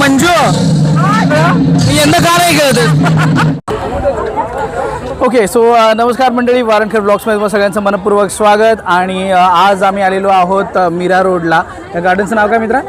मंजू. यंदा का नाही खेळत ओके सो नमस्कार मंडळी वारणखेड ब्लॉग्समध्ये तुम्हाला सगळ्यांचं मनपूर्वक स्वागत. आणि uh, आज आम्ही आलेलो आहोत uh, मीरा रोडला. त्या गार्डनचं नाव काय मित्रा?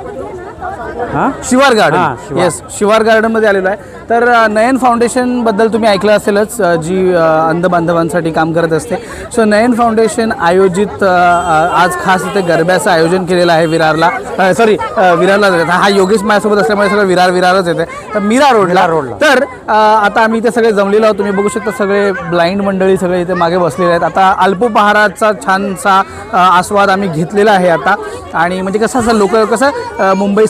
हां? शिवार गार्डन. येस शिवार. गार्डनमध्ये आलेलो आहे. तर नयन फाउंडेशनबद्दल तुम्ही ऐकलं असेलच जी अंध बांधवांसाठी काम करत असते. सो नयन फाउंडेशन आयोजित आज खास इथे गरब्याचं आयोजन केलेलं आहे विरारला. सॉरी विरारला हा योगेश माझ्यासोबत असल्यामुळे सगळं विरार विरारच येते तर मीरा रोडला रोडला. तर आता आम्ही इथे सगळे जमलेलो आहोत. तुम्ही बघू शकता सगळे ब्लाइंड मंडळी सगळे इथे मागे बसलेले आहेत. आता अल्पोपहाराचा छानसा आस्वाद आम्ही घेतलेला आहे आता. आणि म्हणजे कसं असं लोक कसं मुंबई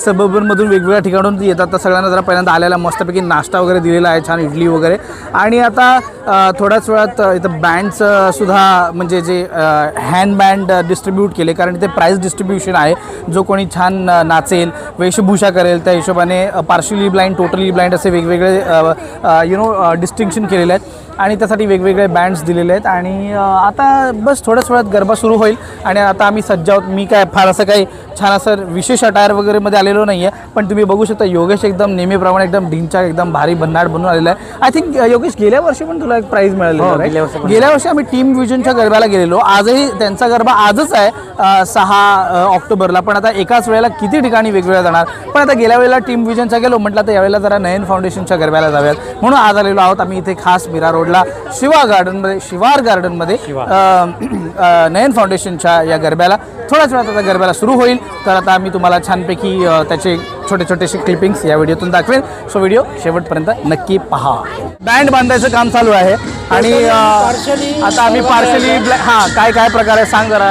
सबर्बनमधून वेगवेगळ्या ठिकाणून येतात. तर सगळ्यांना जरा पहिल्यांदा आलेला मस्तपैकी नाश्ता वगैरे दिलेला आहे छान इडली वगैरे. आणि आता थोड्याच वेळात इथं बँडचं सुद्धा म्हणजे जे हँड बँड डिस्ट्रीब्यूट केले. कारण इथे प्राईज डिस्ट्रीब्युशन आहे. जो कोणी छान नाचेल वेशभूषा करेल त्या हिशोबाने पार्शली ब्लाइंड टोटली ब्लाइंड असे वेगवेगळे यु नो डिस्टिंक्शन केलेले आहेत. आणि त्यासाठी वेगवेगळे बँड्स दिलेले आहेत. आणि आता बस थोड्याच वेळात गरबा सुरू होईल. आणि आता आम्ही सज्ज आहोत. मी काय फार असं काही छान असं विशेष अटायर वगैरेमध्ये आलेलो नाही आहे पण तुम्ही बघू शकता योगेश एकदम नेहमीप्रमाणे एकदम ढिंचा एकदम भारी भन्नाट बनून आलेला आहे. आय थिंक योगेश गेल्या वर्षी पण तुला एक प्राईज मिळालेलं हो? गेल्या वर्षी आम्ही टीम विजनच्या गरब्याला गेलेलो. आजही त्यांचा गरबा आजच आहे सहा ऑक्टोबरला. पण आता एकाच वेळेला किती ठिकाणी वेगवेगळ्या जाणार? पण आता गेल्या वेळेला टीम विजनचा गेलो म्हटलं तर यावेळेला जरा नयन फाउंडेशनच्या गरब्याला जाऊयात. म्हणून आज आलेलो आहोत आम्ही इथे खास मीरा रोडला शिवा गार्डनमध्ये शिवार गार्डनमध्ये नयन फाउंडेशनच्या या गरब्याला थोड्याच वेळात आता गरब्याला सुरू होईल. तर आता आम्ही तुम्हाला छानपैकी त्याचे छोटे छोटेसे क्लिपिंग्स या व्हिडिओतून दाखवेन. सो व्हिडिओ शेवटपर्यंत नक्की पहा. बँड बांधायचं काम चालू आहे. आणि आता आम्ही पार्शली हां काय काय प्रकार आहे सांग जरा.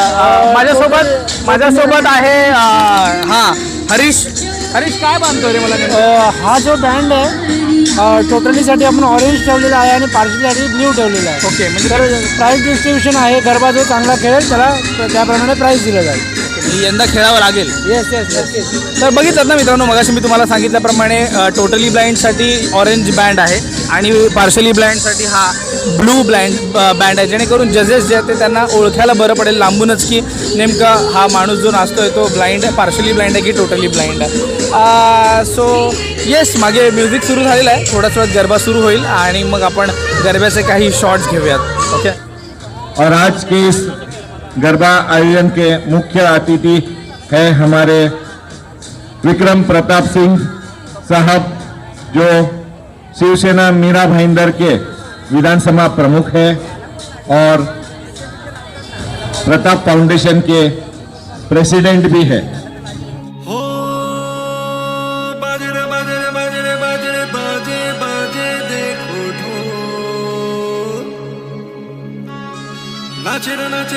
माझ्यासोबत माझ्यासोबत आहे हां हरीश. हरीश काय बांधतोय रे मला हा जो बँड आहे टोटलीसाठी आपण ऑरेंज ठेवलेला आहे आणि पार्टीसाठी ब्ल्यू ठेवलेला आहे. ओके म्हणजे तर प्राईज डिस्ट्रीब्युशन आहे. गरबा जो चांगला खेळेल त्याला त्याप्रमाणे प्राईज दिलं जाईल. मी यंदा खेळावं लागेल. येस येस नक्कीच तर बघितलं ना मित्रांनो मगाशी मी तुम्हाला सांगितल्याप्रमाणे टोटली ब्लाइंडसाठी ऑरेंज बँड आहे आणि पार्शली ब्लाइंडसाठी हा ब्लू ब्लाइंड बँड आहे. जेणेकरून जजेस जे आहेत ते त्यांना ओळखायला बरं पडेल. लांबूनच की नेमका हा माणूस जो नाचतोय तो ब्लाइंड आहे पार्शली ब्लाइंड आहे की टोटली ब्लाइंड आहे? सो येस मागे म्युझिक सुरू झालेलं आहे. थोड्याच वेळात गरबा सुरू होईल आणि मग आपण गरब्याचे काही शॉर्ट्स घेऊयात. ओके और आज के इस गरबा आयोजन के मुख्य अतिथि है हमारे विक्रम प्रताप सिंह साहब जो शिवसेना मीरा भाईंदर के विधानसभा प्रमुख है और प्रताप फाउंडेशन के प्रेसिडेंट भी है।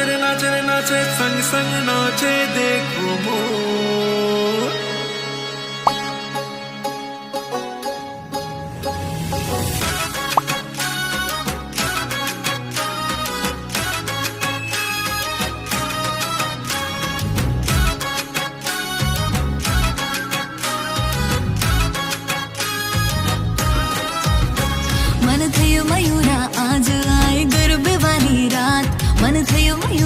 नाचे रे नाचे रे नाचे रे नाचे संग संग नाचे देखो मोर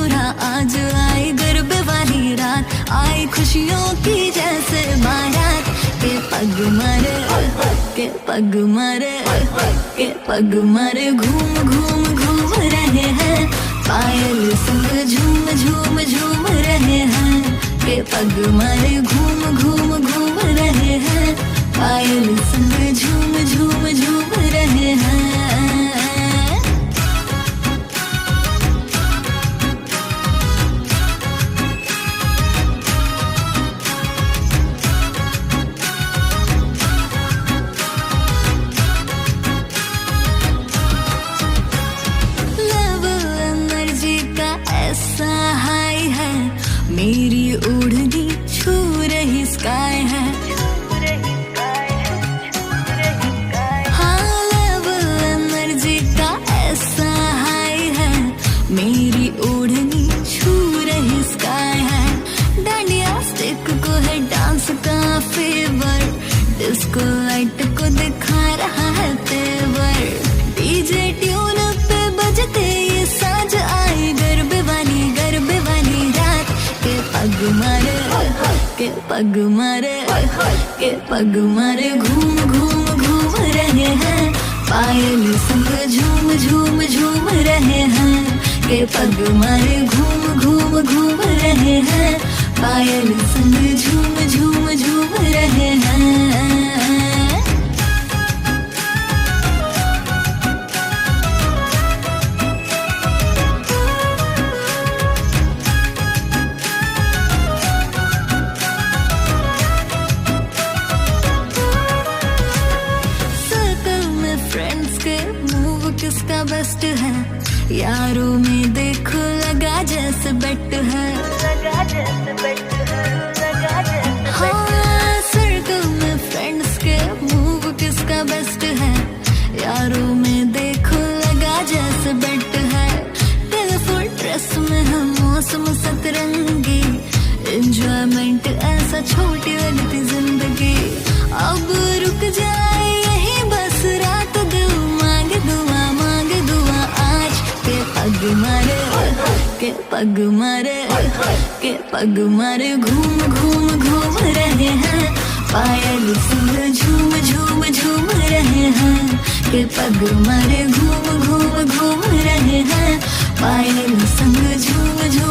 मयूरा आज आए गर्भ वाली रात। आए खुशियों की जैसे बारात। के पग मारे, के पग मारे, के पग मारे। घूम घूम घूम रहे हैं। पायल संग झूम झूम झूम रहे हैं। के पग मारे, घूम घूम घूम रहे हैं। पायल संग झूम झूम झूम रहे हैं। पग मारे के पग मारे घूम घूम घूम रहे हैं। पायल संग झूम झूम झूम रहे हैं। के पग मारे घूम घूम घूम रहे हैं। पायल संग झूम झूम झूम रहे हैं। बेस्ट है। यारों में देखो लगा जैसे बेट है। हाँ सर्कल में फ्रेंड्स के मूव किसका बेस्ट है? यारों में देखो लगा जैसे बेट है। ड्रेस में हम मौसम सतरंगी। एंजॉयमेंट ऐसा छोटी लगती ज़िंदगी। अब रुक पग मारे के पग मारे घूम घूम घूम रहे हैं। पायल फूल झूम झूम झूम रहे हैं। के पग मारे घूम घूम घूम रहे हैं। पायल संग झूम झूम झूम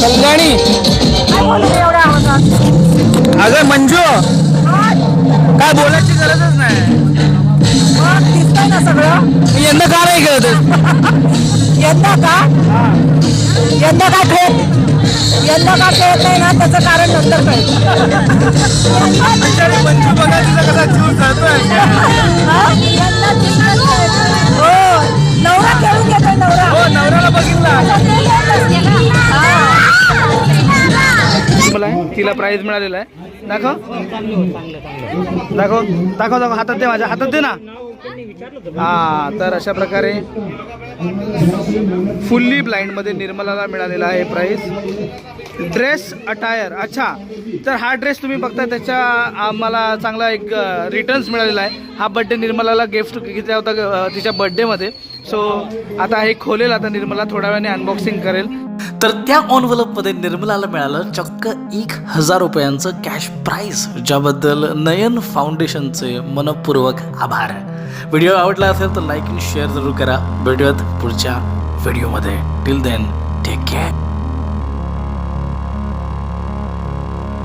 कल्याणी अगं मंजू। काय बोलायची गरजच नाही. दिसतंय ना सगळं? मी यंदा का नाही खेळत यंदा का? यंदा का खेळ? यंदा का खेळत नाही ना त्याचं कारण नंतर कळेल. हा? नवरा खेळून घेतोय नवरा. हो नवऱ्याला बघितला. मला तिला प्राइज मिळालेला आहे. दाखव. दाखव दाखव दाखव. हातात दे माझ्या. हातात दे ना. हा तर अशा प्रकारे फुल्ली ब्लाइंडमध्ये निर्मलाला मिळालेला आहे प्राईस ड्रेस अटायर अच्छा तर हा ड्रेस तुम्ही बघता त्याच्या आम्हाला चांगला एक रिटर्न्स मिळालेला आहे. हा बड्डे निर्मलाला गिफ्ट घेतला होता तिच्या बड्डेमध्ये सो आता हे खोलेल आता निर्मला थोड्या वेळाने अनबॉक्सिंग करेल. तर त्या मध्ये निर्मलाला मिळालं चक्क एक हजार रुपयांचं कॅश प्राईज ज्याबद्दल नयन फाउंडेशनचे मनपूर्वक आभार. व्हिडिओ आवडला असेल तर लाईक आणि शेअर जरूर करा. भेटूयात पुढच्या व्हिडिओमध्ये टिल देन टेक केअर